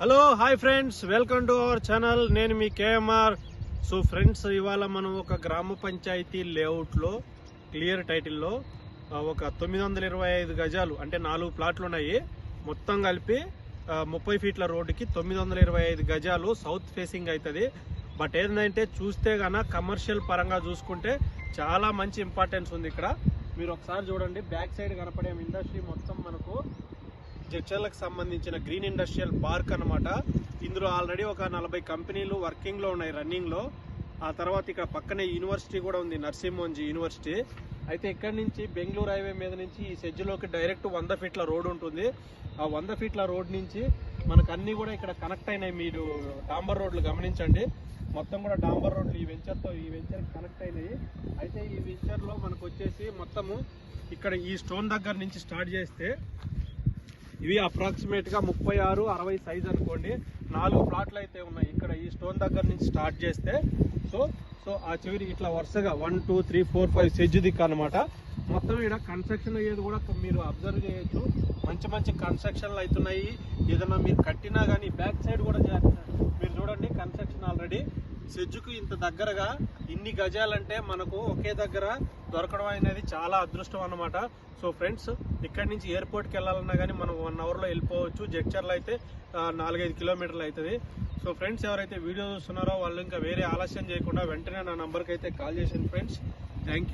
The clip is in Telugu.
Hello hi friends welcome to our channel నేను మీ కేఎంఆర్. సో ఫ్రెండ్స్ ఇవాళ మనం ఒక గ్రామ పంచాయతీ లేఅవుట్లో క్లియర్ టైటిల్లో ఒక తొమ్మిది వందల ఇరవై ఐదు గజాలు అంటే నాలుగు ప్లాట్లు ఉన్నాయి. మొత్తం కలిపి ముప్పై ఫీట్ల రోడ్డుకి తొమ్మిది వందల ఇరవై ఐదు గజాలు సౌత్ ఫేసింగ్ అవుతుంది బట్ ఏంటంటే చూస్తే గన కమర్షియల్ పరంగా చూసుకుంటే చాలా మంచి ఇంపార్టెన్స్ ఉంది ఇక్కడ. మీరు ఒకసారి చూడండి బ్యాక్ సైడ్ కనపడే ఇండస్ట్రీ మొత్తం మనకు జడ్చర్లకు సంబంధించిన గ్రీన్ ఇండస్ట్రియల్ పార్క్ అనమాట ఇందులో ఆల్రెడీ ఒక నలభై కంపెనీలు వర్కింగ్లో ఉన్నాయి రన్నింగ్లో. ఆ తర్వాత ఇక్కడ పక్కనే యూనివర్సిటీ కూడా ఉంది నర్సింహోంజీ యూనివర్సిటీ. అయితే ఇక్కడ నుంచి బెంగళూరు హైవే మీద నుంచి ఈ సెజ్జులోకి డైరెక్ట్ వంద ఫీట్ల రోడ్ ఉంటుంది. ఆ వంద ఫీట్ల రోడ్ నుంచి మనకు అన్నీ కూడా ఇక్కడ కనెక్ట్ అయినాయి. మీరు డాంబర్ రోడ్లు గమనించండి. మొత్తం కూడా డాంబర్ రోడ్లు ఈ వెంచర్తో ఈ వెంచర్ కనెక్ట్ అయినాయి. అయితే ఈ వెంచర్లో మనకు వచ్చేసి మొత్తము ఇక్కడ ఈ స్టోన్ దగ్గర నుంచి స్టార్ట్ చేస్తే ఇవి అప్రాక్సిమేట్గా ముప్పై ఆరు అరవై సైజ్ అనుకోండి. నాలుగు ప్లాట్లు అయితే ఉన్నాయి. ఇక్కడ ఈ స్టోన్ దగ్గర నుంచి స్టార్ట్ చేస్తే సో సో ఆ చివరి ఇట్లా వరుసగా one two three four five SEZ దిక్కు అనమాట మొత్తం ఇక్కడ కన్స్ట్రక్షన్ అయ్యేది కూడా మీరు అబ్జర్వ్ చేయొచ్చు. మంచి మంచి కన్స్ట్రక్షన్లు అవుతున్నాయి. ఏదైనా మీరు కట్టినా కానీ బ్యాక్ సైడ్ కూడా చేస్తారు మీరు చూడండి కన్స్ట్రక్షన్ ఆల్రెడీ సెజ్జుకు ఇంత దగ్గరగా ఇన్ని గజాలంటే మనకు ఒకే దగ్గర దొరకడం అనేది చాలా అదృష్టం అన్నమాట. సో ఫ్రెండ్స్ ఇక్కడి నుంచి ఎయిర్పోర్ట్కి వెళ్ళాలన్నా కానీ మనం వన్ అవర్లో వెళ్ళిపోవచ్చు. జడ్చర్లో అయితే నాలుగైదు కిలోమీటర్లు అవుతుంది. సో ఫ్రెండ్స్ ఎవరైతే వీడియో చూస్తున్నారో వాళ్ళు ఇంకా వేరే ఆలస్యం చేయకుండా వెంటనే నా నంబర్కి అయితే కాల్ చేశాను ఫ్రెండ్స్. థ్యాంక్